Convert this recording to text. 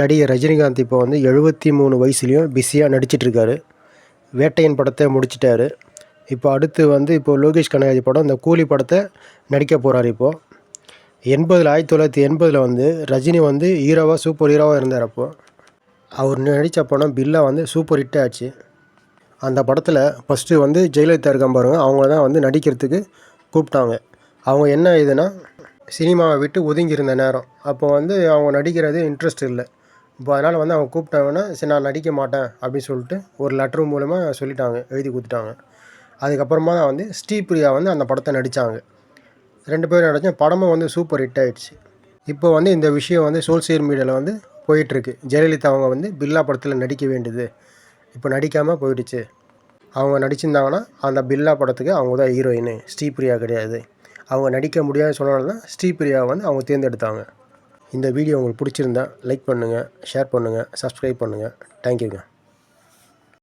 நடிகர் ரஜினிகாந்த் இப்போ வந்து எழுபத்தி மூணு வயசுலேயும் பிஸியாக நடிச்சிட்ருக்காரு. வேட்டையன் படத்தை முடிச்சிட்டாரு. இப்போ அடுத்து வந்து இப்போ லோகேஷ் கனகராஜ் படம் இந்த கூலி படத்தை நடிக்க போகிறார் இப்போது எண்பதில் ஆயிரத்தி தொள்ளாயிரத்தி எண்பதில் வந்து ரஜினி வந்து ஹீரோவாக சூப்பர் ஹீரோவாக இருந்தார் அப்போது அவர் நடித்த படம் பில்லா வந்து சூப்பர் ஹிட் ஆச்சு. அந்த படத்தில் ஃபஸ்ட்டு வந்து ஜெயலலிதா இருக்கம்பாருங்க அவங்கள தான் வந்து நடிக்கிறதுக்கு கூப்பிட்டாங்க. அவங்க என்ன இதுனா சினிமாவை விட்டு ஒதுங்கி இருந்த நேரம். அப்போ வந்து அவங்க நடிக்கிறது இன்ட்ரெஸ்ட் இல்லை. இப்போ அதனால் வந்து அவங்க கூப்பிட்டாங்கன்னா சரி நான் நடிக்க மாட்டேன் அப்படின்னு சொல்லிட்டு ஒரு லெட்ரு மூலமாக சொல்லிட்டாங்க எழுதி கொடுத்துட்டாங்க. அதுக்கப்புறமா தான் வந்து ஸ்ரீபிரியா வந்து அந்த படத்தை நடித்தாங்க ரெண்டு பேரும் நடித்தோம் படமும் வந்து சூப்பர் ஹிட் ஆயிடுச்சு. இப்போ வந்து இந்த விஷயம் வந்து சோசியல் மீடியாவில் வந்து போயிட்டுருக்கு. ஜெயலலிதா அவங்க வந்து பில்லா படத்தில் நடிக்க வேண்டியது. இப்போ நடிக்காமல் போயிடுச்சு. அவங்க நடிச்சிருந்தாங்கன்னா அந்த பில்லா படத்துக்கு அவங்க தான் ஹீரோயின் ஸ்ரீபிரியா கிடையாது. அவங்க நடிக்க முடியாதுன்னு சொன்னனால தான் ஸ்ரீபிரியாவை வந்து அவங்க தேர்ந்தெடுத்தாங்க. இந்த வீடியோ உங்களுக்கு பிடிச்சிருந்தா லைக் பண்ணுங்கள் ஷேர் பண்ணுங்கள் சப்ஸ்கிரைப் பண்ணுங்கள் தேங்க்யூங்க